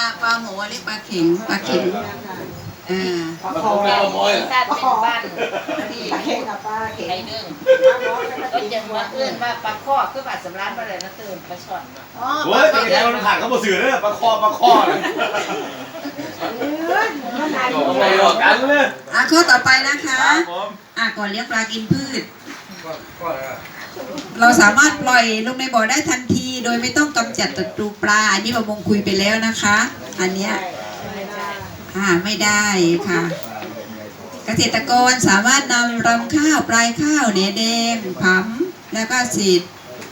ปลาปลาหมูเรียกปลาเข็งปลาเข็งอ่าปลาคอปลาคอสัตว์เป็นบ้านที่ปลาเข่งกับปลาเข่งไอ้นึ่งก็จะมาเอื้อนว่าปลาข้อคือปลาสำรันอะไรนะตื่นปลาช่อนอ๋อปโอ้ลายไปแข่งมันผ่านเขาบอกสื่อเลยปลาคอปลาคอเลยมันนายโอ้โหหลอกกันเลยอะข้อต่อไปนะคะครับผมอะก่อนเลี้ยงปลากินพืช เราสามารถปล่อยลงในบ่อได้ทันที โดยไม่ต้องกำจัดศัตรูปลา อันนี้ประมงคุยไปแล้วนะคะ อันเนี้ยอ่าไม่ได้ค่ะ เกษตรกรสามารถนำรำข้าวปลายข้าวเหนียแดงผำแล้วก็สีด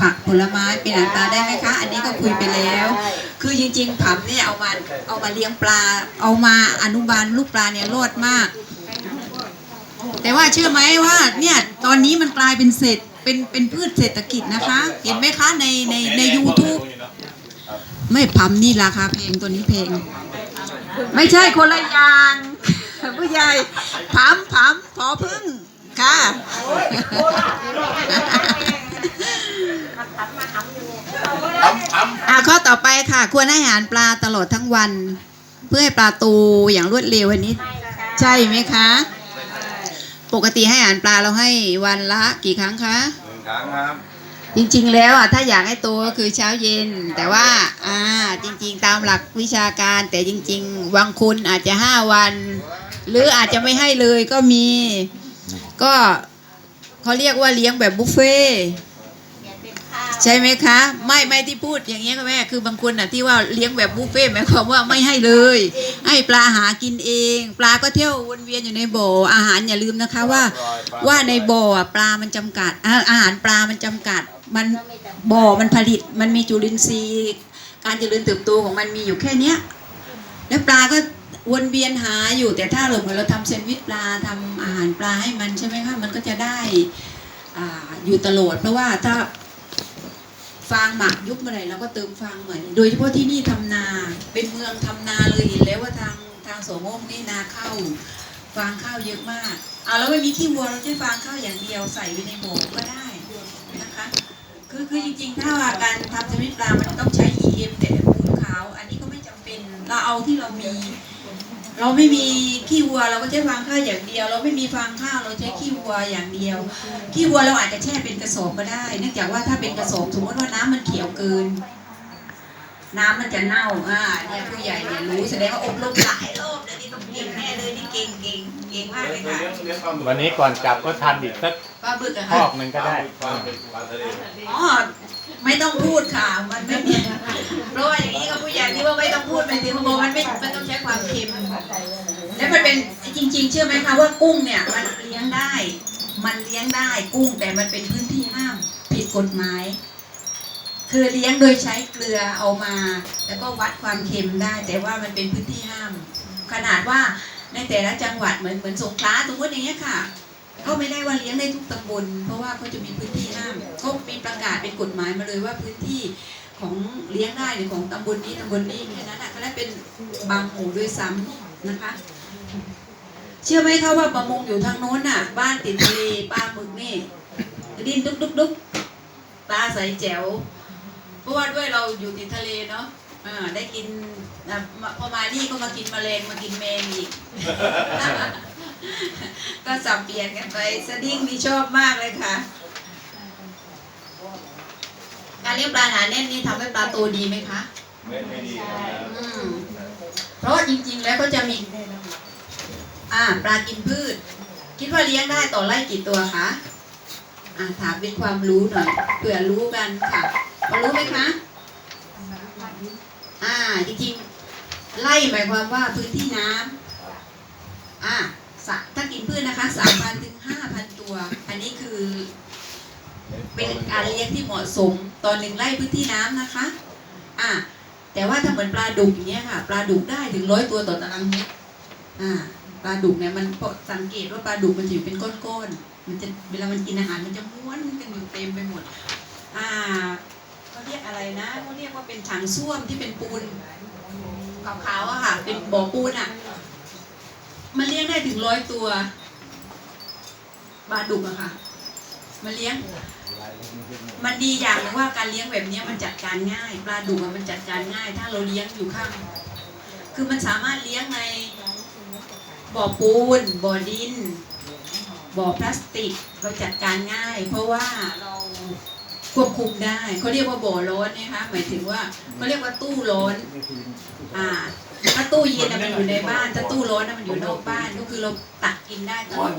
ผักผลไม้เป็นอาหารปลาได้ไหมคะ อันนี้ก็คุยไปแล้ว คือจริงๆผำเนี่ยเอามาเอามาเลี้ยงปลา เอามาอนุบาลลูกปลาเนี่ยรอดมาก แต่ว่าเชื่อไหมว่าเนี่ยตอนนี้มันกลายเป็นเศรษฐ เป็นเป็นพืชเศรษฐกิจนะคะ เห็นไหมคะในในใน YouTube ไม่ผำนี่ราคาแพงตัวนี้แพงไม่ใช่คนละอย่างผู้ใหญ่ผำผำพอพึ่งค่ะทำทำอะข้อต่อไปค่ะ ควรให้อาหารปลาตลอดทั้งวัน เพื่อให้ปลาโตอย่างรวดเร็วอันนี้ ใช่ไหมคะ ปกติให้อาหารปลาเราให้วันละกี่ครั้งคะหนึ่งครั้งครับจริงๆ แล้วอะถ้าอยากให้โตก็คือเช้าเย็น แต่ว่าอ่าจริง ๆ ตามหลักวิชาการ แต่จริงๆบางคนอาจจะห้าวัน หรืออาจจะไม่ให้เลยก็มี ก็เขาเรียกว่าเลี้ยงแบบบุฟเฟ่ต์ ใช่ไหมคะ ไม่ไม่ที่พูดอย่างเงี้ยค่ะแม่คือบางคนอะที่ว่าเลี้ยงแบบบุฟเฟ่หมายความว่าไม่ให้เลย ให้ปลาหากินเอง ปลาก็เที่ยววนเวียนอยู่ในบ่ออาหารอย่าลืมนะคะว่า ว่าในบ่อปลามันจำกัดอาหารปลามันจำกัด มันบ่อมันผลิต มันมีจุลินทรีย์ การเจริญเติบโตของมันมีอยู่แค่เนี้ยแล้วปลาก็วนเวียนหาอยู่แต่ถ้าเราเหมือนเราทำแซนด์วิชปลาทำอาหารปลาให้มันใช่ไหมคะมันก็จะได้ออยู่ตลอดเพราะว่าถ้า ฟางหมักยุบเมื่อไหร่เราก็เติมฟางใหม่โดยเฉพาะที่นี่ทำนา เป็นเมืองทำนาเลยเห็นแล้วว่าทางทางโสมกนี่นาข้าวฟางข้าวเยอะมากเอาแล้วไม่มีขี้วัวเราใช้ฟางข้าวอย่างเดียวใส่ไว้ในโบกก็ได้นะคะคือคือจริงๆ ถ้าว่าการทำสวิตปลามันต้องใช้ EM แต่ปูนขาว อันนี้ก็ไม่จำเป็นเราเอาที่เรามี เราไม่มีขี้วัวเราก็ใช้ฟางข้าวอย่างเดียว เราไม่มีฟางข้าวเราใช้ขี้วัวอย่างเดียวขี้วัวเราอาจจะแช่เป็นกระสอบก็ได้ เนื่องจากว่าถ้าเป็นกระสอบสมมติว่าน้ำมันเขียวเกิน น้ำมันจะเน่าอ่าเนี่ยผู้ใหญ่เนี่ยรู้แสดงว่าอบรมหลายรอบ เลยนี่ต้องเก่งแน่เลยนี่เก่งเก่งเก่งมากเลยค่ะเลี้ยงเลี้ยงปลาหมึกวันนี้ก่อนกลับก็ทำอีกสักปลาบึกอะคค่ะ อกหนึ่งก็ได้ปลาหมึกปลาทะเลอ๋อ ไม่ต้องพูดค่ะ มันไม่มีเพราะว่าอย่างนี้ก็ผู้ใหญ่ที่ว่าไม่ต้องพูดหมายถึงว่ามันไม่มันต้องใช้ความเค็มแล้วมันเป็นจริง ๆ เชื่อไหมคะว่ากุ้งเนี่ยมันเลี้ยงได้ มันเลี้ยงได้กุ้งแต่มันเป็นพื้นที่ห้ามผิดกฎหมาย คือเลี้ยงโดยใช้เกลือเอามา แล้วก็วัดความเค็มได้ แต่ว่ามันเป็นพื้นที่ห้าม ขนาดว่าในแต่ละจังหวัดเหมือนเหมือนสงขลาสมมติอย่างเงี้ยค่ะ ก็ไม่ได้ว่าเลี้ยงได้ทุกตำบล เพราะว่าเขาจะมีพื้นที่ห้ามเขามีประกาศเป็นกฎหมายมาเลยว่าพื้นที่ของเลี้ยงได้หรือของตำบลนี้ตำบลนี้แค่นั้นนะก็ได้เป็นบางหมู่ด้วยซ้ำนะคะ เชื่อไหมคะว่าประมงอยู่ทางโน้นน่ะ บ้านติดทะเลปลาหมึกนี่ดินดุกดุกดุกปลาใสแจ๋วเพราะว่าด้วยเราอยู่ติดทะเลเนาะ อ่าได้กินอะมาพอมานี่ก็มากินแมลงมากินแมงอีก ก็สับเปลี่ยนกันไปสดิ้งนี่ชอบมากเลยค่ะ การเลี้ยงปลาหนาแน่นนี่ทำให้ปลาโตดีไหมคะ ไม่ไม่ดีนะครับอืม เพราะจริงๆแล้วก็จะมี อ่า ปลากินพืช คิดว่าเลี้ยงได้ต่อไร่กี่ตัวคะ อ่าถามเป็นความรู้หน่อยเผื่อรู้กันค่ะพอรู้ไหมคะ อ่า จริงๆ ไล่หมายความว่าพื้นที่น้ำอ่าสะถ้ากินพืชนะคะสามพันถึงห้าพันตัว อันนี้คือ เป็นการเลี้ยงที่เหมาะสมต่อหนึ่งไร่พื้นที่น้ำนะคะ อ่าแต่ว่าถ้าเหมือนปลาดุกเงี้ยค่ะ ปลาดุกได้ถึงร้อยตัวต่อตารางเมตรอ่าปลาดุกเนี่ยมันสังเกตว่าปลาดุกมันจะอยู่เป็นก้อนๆมันจะเวลามันกินอาหารมันจะม้วนกันอยู่เต็มไปหมด อ่า เขาเรียกอะไรนะเขาเรียกว่าเป็นถังส้วมที่เป็นปูนขาวๆอะค่ะ เป็นบ่อปูนอะมันเลี้ยงได้ถึงร้อยตัวปลาดุกอะค่ะ มันเลี้ยง มันดีอย่างนึงว่าการเลี้ยงแบบนี้มันจัดการง่าย ปลาดุกอะมันจัดการง่าย ถ้าเราเลี้ยงอยู่ข้าง คือมันสามารถเลี้ยงในบ่อปูนบ่อดินบ่อพลาสติกเราจัดการง่าย เพราะว่าเรา ควบคุมได้เขาเรียกว่าบ่อร้อนนะคะหมายถึงว่าเขาเรียกว่าตู้ร้อนอ่าถ้าตู้เย็นน่ะมันอยู่ในบ้านถ้าตู้ร้อนน่ะมันอยู่นอกบ้านก็คือเราตักกินได้ตลอด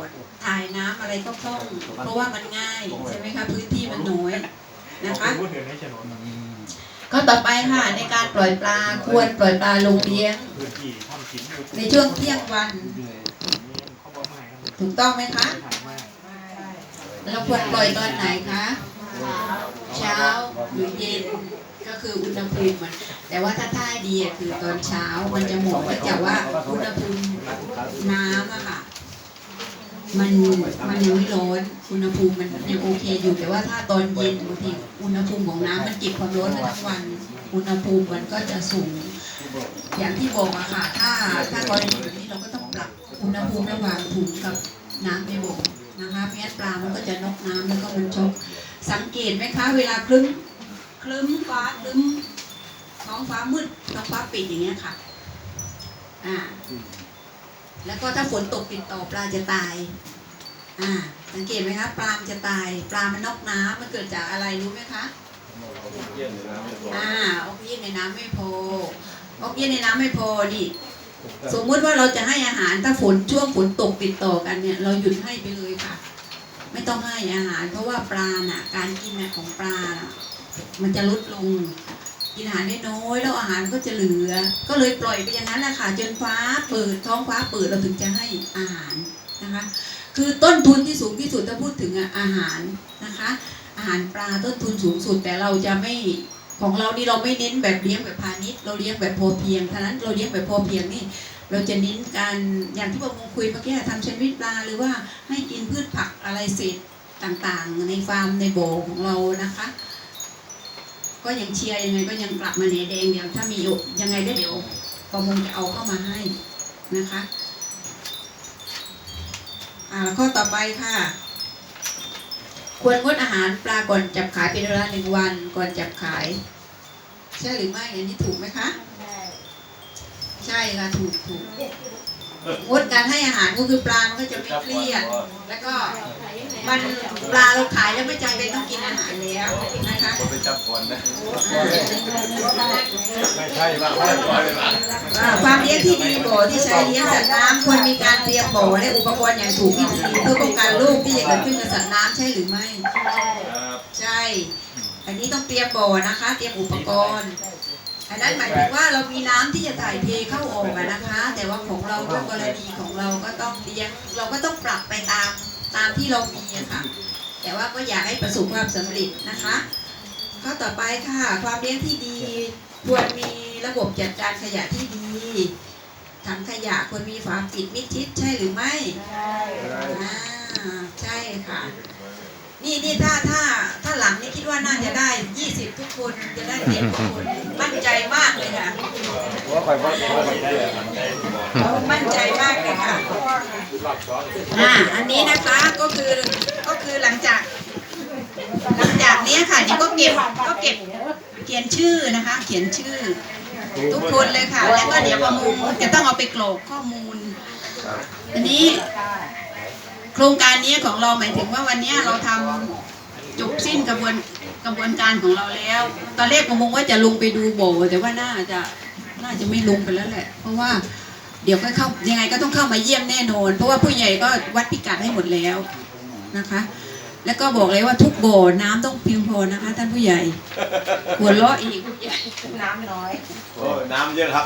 ถ่ายน้ำอะไรก็คล่องเพราะว่ามันง่ายใช่ไหมคะพื้นที่มันน้อยนะคะพูดถึงในโฉนดก็ต่อไปค่ะในการปล่อยปลาควรปล่อยปลาลงเลี้ยงพื้นที่ทำกินในช่วงเที่ยงวันเขาบอกไม่ครับถูกต้องไหมคะถ่ายมากเราควรปล่อยตอนไหนคะ เช้าหรือเย็นก็คืออุณหภูมิมันแต่ว่าถ้าท่าดีคือตอนเช้ามันจะเหมาะก็จะว่าอุณหภูมิน้ำอะค่ะมันมันยังไม่ร้อนอุณหภูมิมันยังโอเคอยู่แต่ว่าถ้าตอนเย็นบางทีอุณหภูมิของน้ำมันเก็บความร้อนมาทั้งวัน อุณหภูมิมันก็จะสูง อย่างที่บอกอะค่ะ ถ้าถ้ากรณีแบบนี้เราก็ต้องปรับอุณหภูมิระหว่างถุงกับน้ำในบ่อนะคะไม่งั้นปลามันก็จะนอกน้ำแล้วก็มันชก สังเกตไหมคะ เวลาคลึ้มคลึ้มฟ้าคลึ้มท้องฟ้ามืดท้องฟ้าปิดอย่างเงี้ยค่ะ อ่า แล้วก็ถ้าฝนตกติดต่อปลาจะตาย อ่า สังเกตไหมคะปลาจะตาย ปลามันนอกน้ำมันเกิดจากอะไรรู้ไหมคะอ่าออกซิเจนในน้ำไม่พอออกซิเจนในน้ำไม่พอดิสมมุติว่าเราจะให้อาหารถ้าฝนช่วงฝนตกติดต่อกันเนี่ย เราหยุดให้ไปเลยค่ะ ไม่ต้องให้อาหาร เพราะว่าปลาน่ะ การกินน่ะของปลาน่ะมันจะลดลง กินอาหารได้น้อยแล้วอาหารก็จะเหลือ ก็เลยปล่อยไปอย่างนั้นแหละค่ะจนฟ้าเปิดท้องฟ้าเปิดเราถึงจะให้อาหารนะคะ คือต้นทุนที่สูงที่สุดถ้าพูดถึงอะอาหารนะคะ อาหารปลาต้นทุนสูงสุดแต่เราจะไม่ของเรานี่เราไม่เน้นแบบเลี้ยงแบบพาณิชย์เราเลี้ยงแบบพอเพียงฉะนั้นเราเลี้ยงแบบพอเพียงนี่ เราจะเน้นการอย่างที่ผมคุยเมื่อกี้ทำแซนด์วิชปลาหรือว่าให้กินพืชผักอะไรเศษต่างๆ ในฟาร์มในโบของเรานะคะ ก็ยังเชียร์ยังไงก็ยังกลับมาเหนแดงเดี๋ยวถ้ามีอยู่ยังไงก็เดี๋ยวประมงจะเอาเข้ามาให้นะคะอ่าข้อต่อไปค่ะ ควรงดอาหารปลาก่อนจับขายเป็นเวลาหนึ่งวันก่อนจับขาย ใช่หรือไม่อันนี้ถูกไหมคะ ใช่ค่ะถูกถูกงดการให้อาหารก็คือปลา มันก็จะไม่เครียด แล้วก็มันปลาเราขายแล้วไม่จำเป็นต้องกินอาหารแล้วนะคะคนไปจับก่อนนะไม่ใช่บ้างไม่ปล่อยเลยบ้างอ่าความเลี้ยงที่ดีบ่อที่ใช้เลี้ยงสัตว์น้ำควรมีการเตรียมบ่อและอุปกรณ์อย่างถูกวิธีเพื่อป้องกันโรคที่จะเกิดขึ้นกับสัตว์น้ำใช่หรือไม่ครับใช่ อันนี้ต้องเตรียมบ่อนะคะ เตรียมอุปกรณ์ อันนั้นหมายถึงว่าเรามีน้ำที่จะถ่ายเทเข้าออกอะนะคะ แต่ว่าของเราด้วยกรณีของเราก็ต้องเลี้ยง เราก็ต้องปรับไปตามตามที่เรามีอะค่ะ แต่ว่าก็อยากให้ประสบความสำเร็จนะคะข้อต่อไปค่ะ ความเลี้ยงที่ดีควรมีระบบจัดการขยะที่ดีถังขยะควรมีฝาปิดมิดชิดใช่หรือไม่อ่าใช่ค่ะ นี่นี่ถ้าถ้าถ้าหลังนี่คิดว่าน่าจะได้20ทุกคนจะได้เต็มทุกคน มั่นใจมากเลยค่ะว่าใครว่าใครว่าเยี่ยมั่นใจมากเลยค่ะอ่าอันนี้นะคะก็คือก็คือหลังจาก หลังจากนี้ค่ะเดี๋ยวก็เก็บก็เก็บเขียนชื่อนะคะ เขียนชื่อ ทุกคนเลยค่ะ แล้วก็เดี๋ยวประมงจะต้องเอาไปกรอกข้อมูลอันนี้ โครงการนี้ของเราหมายถึงว่าวันนี้เราทำจบสิ้นกระบวนกระบวนการของเราแล้ว ตอนแรกประมงว่าจะลงไปดูโบแต่ว่าน่าจะน่าจะไม่ลงไปแล้วแหละ เพราะว่าเดี๋ยวก็เข้ายังไงก็ต้องเข้ามาเยี่ยมแน่นอน เพราะว่าผู้ใหญ่ก็วัดพิกัดให้หมดแล้วนะคะ แล้วก็บอกเลยว่าทุกโบน้ำต้องเพียงพอนะคะ ท่านผู้ใหญ่หัวเราะอีกผู้ใหญ่น้ำน้อยโอ้น้ำเยอะครับ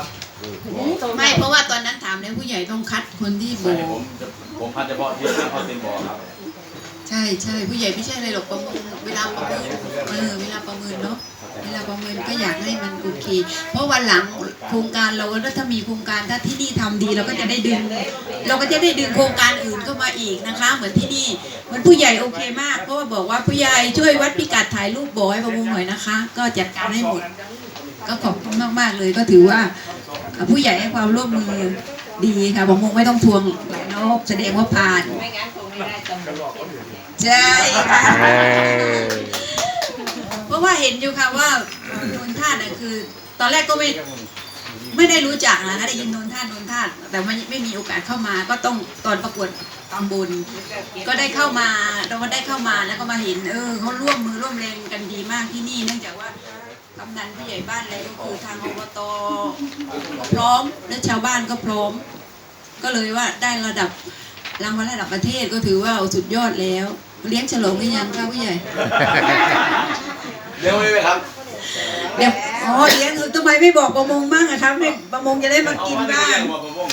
ไม่เพราะว่าตอนนั้นถามแล้วผู้ใหญ่ต้องคัดคนที่โบไม่ ผมพันเฉพาะที่เขาเต็มบ่อครับ ใช่ใช่ผู้ใหญ่ไม่ใช่อะไรหรอกประเมินเวลาประเมินเออเวลาประเมินเนาะเวลาประเมินก็อยากให้มันโอเค เพราะวันหลังโครงการเราถ้ามีโครงการถ้าที่นี่ทำดีเราก็จะได้ดึง เราก็จะได้ดึงโครงการอื่นเข้ามาอีกนะคะ เหมือนที่นี่เหมือนผู้ใหญ่โอเคมาก เพราะว่าบอกว่าผู้ใหญ่ช่วยวัดพิกัดถ่ายรูปบอยประมงหน่อยนะคะ ก็จัดการให้หมด ก็ขอบคุณมากๆเลยก็ถือว่าผู้ใหญ่ให้ความร่วมมือ ดีค่ะประมงไม่ต้องทวงหลายรอบแสดงว่าผ่าน ไม่งั้นคงไม่ได้ตำรวจใช่ค่ะเพราะว่าเห็นอยู่ค่ะว่ามูลท่าน่ะคือ ตอนแรกก็ไม่ไม่ได้รู้จักนะคะได้ยินโนนท่านโนนท่านแต่ไม่ไม่มีโอกาสเข้ามา ก็ต้องตอนประกวดตำบุญก็ได้เข้ามาเราก็ได้เข้ามาแล้วก็มาเห็น เออเขาร่วมมือร่วมแรงกันดีมากที่นี่ เนื่องจากว่า กำนันผู้ใหญ่บ้านอะไรก็คือทางอบตพร้อมและชาวบ้านก็พร้อม ก็เลยว่าได้ระดับรางวัลระดับประเทศก็ถือว่าสุดยอดแล้ว เลี้ยงฉลองหรือยังคะผู้ใหญ่เร็วเลยไหมครับเดี๋ยวอ๋อเลี้ยงทำไมไม่บอกประมงบ้างอะครับไม่ประมงจะได้มากินบ้างหัวประมง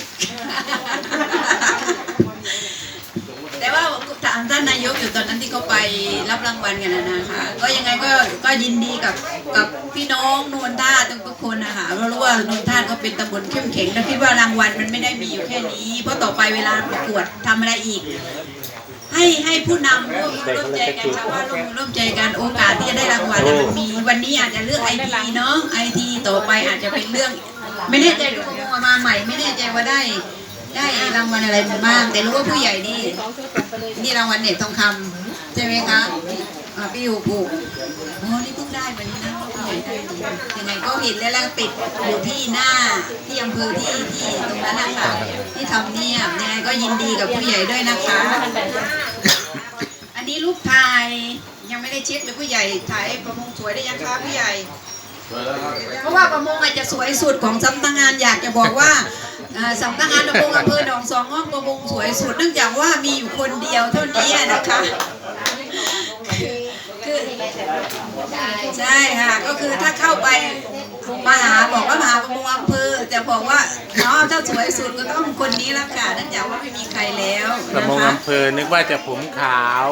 แต่ว่าถามท่านนายกอยู่ตอนนั้นที่เขาไปรับรางวัลกันนะนะคะ ก็ยังไงก็ก็ยินดีกับกับพี่น้องนวลท่าทุกทุกคนนะคะเพราะรู้ว่านวลท่าก็เป็นตำบลเข้มแข็งและคิดว่ารางวัลมันไม่ได้มีอยู่แค่นี้ เพราะต่อไปเวลาประกวดทำอะไรอีก ให้ให้ผู้นำร่วมมือร่วมใจกันชาวบ้านร่วมมือร่วมใจกันโอกาสที่จะได้รางวัลน่ะมันมีวันนี้อาจจะเลือกไอทีเนาะไอทีต่อไปอาจจะเป็นเรื่อง ไม่แน่ใจดูประมงมาใหม่ ไม่แน่ใจว่าได้ ได้รางวัลอะไรบ้าง แต่รู้ว่าผู้ใหญ่นี่นี่รางวัลเน็ตทองคำใช่ไหมคะอ่าพี่หูผูกโอ้นี่เพิ่งได้มานี่นะผู้ใหญ่ได้ยังไงก็เห็นแล้วแล้วติดอยู่ที่หน้าที่อำเภอที่ที่ตรงนั้นนะคะที่ทำเนียบยังไงก็ยินดีกับผู้ใหญ่ด้วยนะคะ อันนี้รูปถ่ายยังไม่ได้เช็คเลยผู้ใหญ่ถ่ายประมงสวยได้ยังคะผู้ใหญ่ เพราะว่าประมงอาจจะสวยสุดของสำนักงานอยากจะบอกว่าสำนักงานประมงอำเภอหนองสองห้องประมงสวยสุดเนื่องจากว่ามีอยู่คนเดียวเท่านี้นะคะคือใช่ค่ะก็คือถ้าเข้าไปมาหาบอกว่ามหาประมงอำเภอจะบอกว่าเนาะถ้าสวยสุดก็ต้องคนนี้ละค่ะเนื่องจากว่าไม่มีใครแล้วประมงคะอำเภอนึกว่าจะผมขาว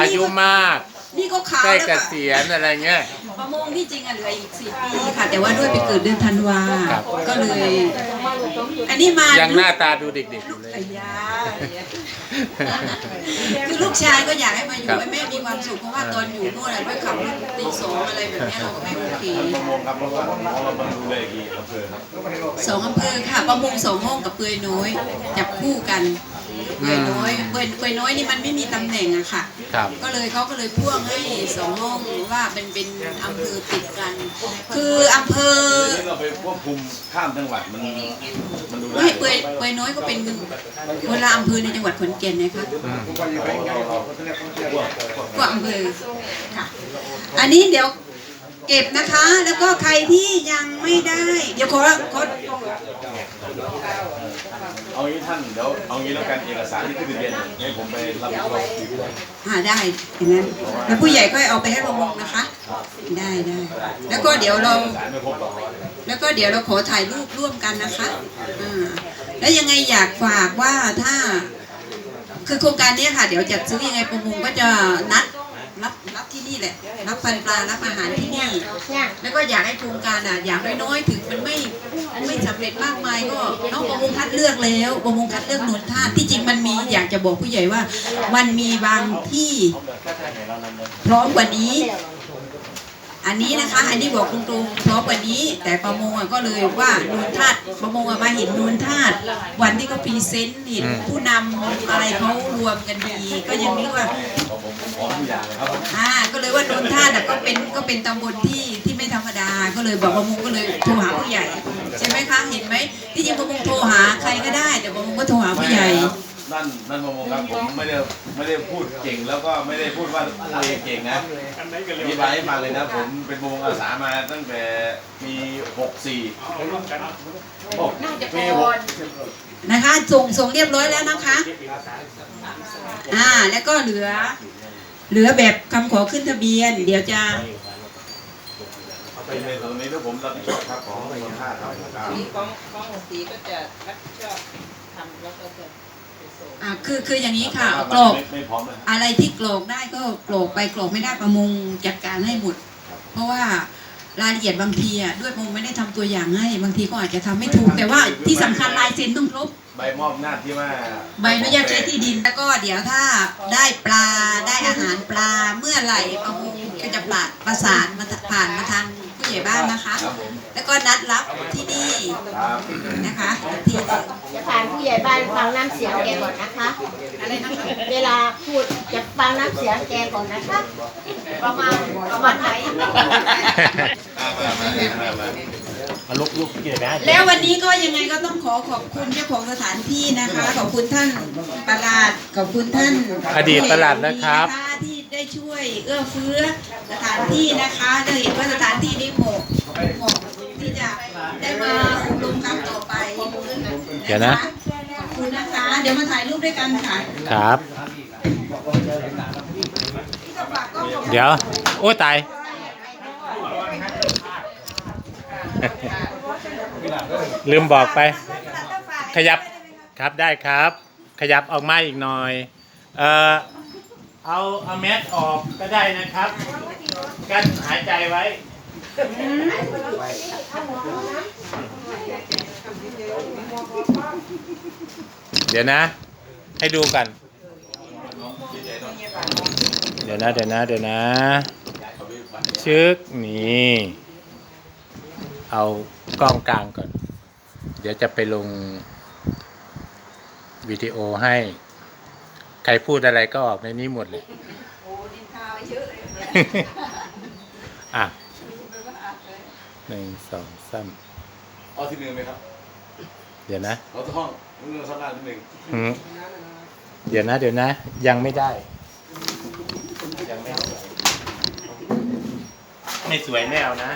อายุมาก นี่ก็ขาวใกล้แล้วเกค่ะษียณอะไรเงี้ย ประมงที่จริงอะเหลืออีกสี่ปีค่ะ แต่ว่าด้วยไปเกิดเดือนธันวาครับ ก็เลย อันนี้มายังหน้าตาดูเด็กๆอยู่เลยอายาคือลูกชายก็อยากให้มาอยู่ครับ ให้แม่มีความสุขเพราะว่าตอนอยู่นู่นอะด้วยขับรถตีสองอะไรแบบเนี้ยเราก็ไม่โอเคประมงครับเพราะว่าเรามาดูเลยกี่อำเภอครับสองอำเภอค่ะ ประมงสองห้องกับเปือยน้อยจับคู่กัน เปือยน้อยเปือยเปือยน้อยนี่มันไม่มีตำแหน่งอะค่ะ ครับก็เลยเขาก็เลยพ่วงให้สองห้องว่าเป็นเป็นอำเภอติดกัน คืออำเภอที่เราไปควบคุมข้ามจังหวัดมันมันดูได้ไม่เปื่อยเปื่อยน้อยก็เป็นเวลาอำเภอในจังหวัดขอนแก่นนะคะอืมก็อำเภอค่ะ อันนี้เดี๋ยวเก็บนะคะ แล้วก็ใครที่ยังไม่ได้ เดี๋ยวขอขอ เอางี้ท่านเดี๋ยวเอางี้แล้วกันเอกสารที่ขึ้นทะเบียนให้ผมไปรับผิดชอบหาได้อย่างนั้นแล้วผู้ใหญ่ก็เอาไปให้ประมงนะคะ ได้ได้แล้วก็เดี๋ยวเรา สารไม่ครบหรอกแล้วก็เดี๋ยวเราขอถ่ายรูปร่วมกันนะคะอ่าแล้วยังไงอยากฝากว่าถ้า คือโครงการเนี้ยค่ะ เดี๋ยวจัดซื้อยังไงประมงก็จะนัด รับรับที่นี่แหละ รับฟันปลารับอาหารที่นี่ แล้วก็อยากให้โครงการอะอย่างน้อยๆ ถึงมันไม่ไม่สำเร็จมากมายก็น้องประมงคัดเลือกแล้วประมงคัดเลือกหนวดท่าที่จริงมันมีอยากจะบอกผู้ใหญ่ว่า มันมีบางที่พร้อมกว่านี้ อันนี้นะคะ อันนี้บอกตรงๆพร้อมกว่านี้ แต่ประมงอะก็เลยว่านวลธาตุประมงอะมาเห็นนวลธาตุวันที่เขาพรีเซนต์เห็นผู้นำอะไรเขารวมกันดี ก็ยังนึกว่าผมผมพร้อมทุกอย่างเลยครับอ่าก็เลยว่าโดนท่าแต่ก็เป็นก็เป็นตำบลที่ที่ไม่ธรรมดา ก็เลยบอกประมงก็เลยโทรหาผู้ใหญ่ ใช่ไหมคะเห็นไหมที่จริงประมงโทรหาใครก็ได้แต่ประมงก็โทรหาผู้ใหญ่ นั่นนั่นประมงครับผมไม่ได้ไม่ได้พูดเก่ง แล้วก็ไม่ได้พูดว่าตัวเองเก่งนะอันไหนกันเร็มีวใบให้ฟังเลยนะ ผมเป็นประมงอาสามาตั้งแต่ปี64เอาร่วมกันโอ้ปีหกนะคะ ส่งส่งเรียบร้อยแล้วนะคะ อ่าแล้วก็เหลือ เหลือแบบคำขอขึ้นทะเบียน เดี๋ยวจะเป็นในส่วนนี้ที่ผมรับผิดชอบครับของคนท่าครับครับมีของของหลวงตีก็จะรับผิดชอบทำแล้วก็จะไปส่ง อ่าคือคืออย่างนี้ค่ะกรอกไม่ไม่พร้อมเลยอะไรที่กรอกได้ก็กรอกไปกรอกไม่ได้ประมงจัดการให้หมด เพราะว่ารายละเอียดบางทีอะด้วยประมงไม่ได้ทำตัวอย่างให้บางทีก็อาจจะทำไม่ถูก แต่ว่าที่สำคัญลายเซ็นต้องครบใบมอบหน้าจที่ว่าใบอนุญาตใช้ที่ดินแล้วก็เดี๋ยวถ้าได้ปลาได้อาหารปลาเมื่อไหร่ประมงก็จะประประสานมาผ่านมาทาง ผู้ใหญ่บ้านนะคะครับผมแล้วก็นัดรับที่นี่ครับนะคะอีกทีหนึ่งจะผ่านผู้ใหญ่บ้านฟังน้ำเสียงแกก่อนนะคะ อะไรนะคะเวลาพูดจะฟังน้ำเสียงแกก่อนนะคะ ประมาณประมาณไหนมามามามามามาลุกลุกเกี่ยวได้แล้ววันนี้ก็ยังไงก็ต้องขอขอบคุณเจ้าของสถานที่นะคะ ขอบคุณท่านประหลาดขอบคุณท่านอดีตประหลัดนะครับ ที่ได้ ช่วยเอื้อเฟื้อสถานที่นะคะจะเห็นว่าสถานที่นี้เหมาะเหมาะที่จะได้มาอบรมครั้งต่อไปเดี๋ยวนะขอบคุณนะคะเดี๋ยวมาถ่ายรูปด้วยกันค่ะครับ เดี๋ยว โอ้ตายลืมบอกไป ขยับครับได้ครับ ขยับออกมาอีกหน่อย เอ่อ เอาเอาแมสออกก็ได้นะครับ กั้นหายใจไว้ เดี๋ยวนะ ให้ดูกัน เดี๋ยวนะ เดี๋ยวนะ เดี๋ยวนะชึกนี่ เอากล้องกลางก่อน เดี๋ยวจะไปลงวิดีโอให้ ใครพูดอะไรก็ออกในนี้หมดเลยอะหนึ่งสองสามเอาที่หนึ่งไหมครับ เดี๋ยวนะเอาที่ห้องมึงเอาสักการที่หนึ่งอืมเดี๋ยวนะ เดี๋ยวนะ ยังไม่ได้ ยังไม่สวยไม่สวยไม่เอานะ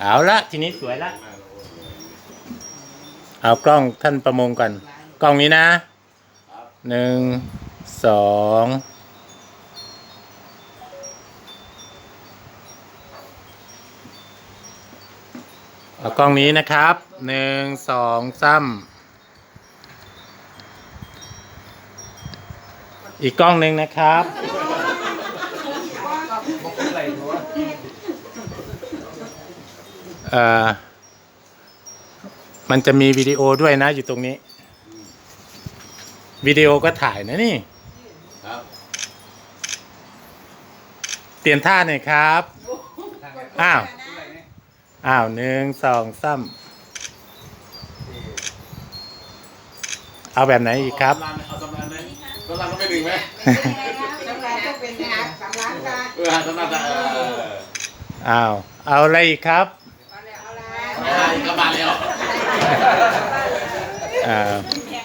เอาละทีนี้สวยละ เอากล้องท่านประมงก่อน กล้องนี้นะหนึ่งสองเอากล้องนี้นะครับหนึ่งสองสามอีกกล้องหนึ่งนะครับ เอ่อ มันจะมีวิดีโอด้วยนะ อยู่ตรงนี้ วิดีโอก็ถ่ายนะนี่ครับเปลี่ยนท่าหน่อยครับ อ้าว อ้าวหนึ่งสองสามเอาแบบไหนอีกครับเอาสำรานไหมสำรานก็ไม่หนึ่งไหมสำหรับก็เป็นนะสำหรับการเออสำรานเอออ้าว เอาอะไรอีกครับไม่ได้ กลับบ้านแล้ว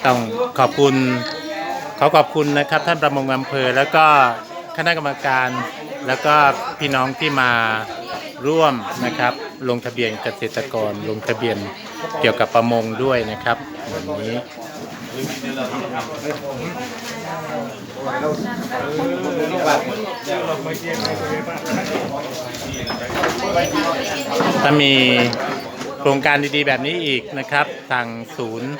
ต้องขอบคุณขอขอบคุณนะครับ ท่านประมงอำเภอ แล้วก็คณะกรรมการแล้วก็พี่น้องที่มาร่วมนะครับ ลงทะเบียนเกษตรกรลงทะเบียนเกี่ยวกับประมงด้วยนะครับวันนี้ถ้ามี โครงการดีๆ แบบนี้อีกนะครับทางศูนย์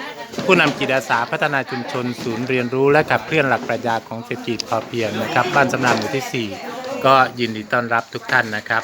ผู้นำจิตอาสาพัฒนาชุมชน ศูนย์เรียนรู้และขับเคลื่อนหลักปรัชญาของเศรษฐกิจพอเพียงนะครับบ้านสำนักหมู่ที่ 4 ก็ยินดีต้อนรับทุกท่านนะครับ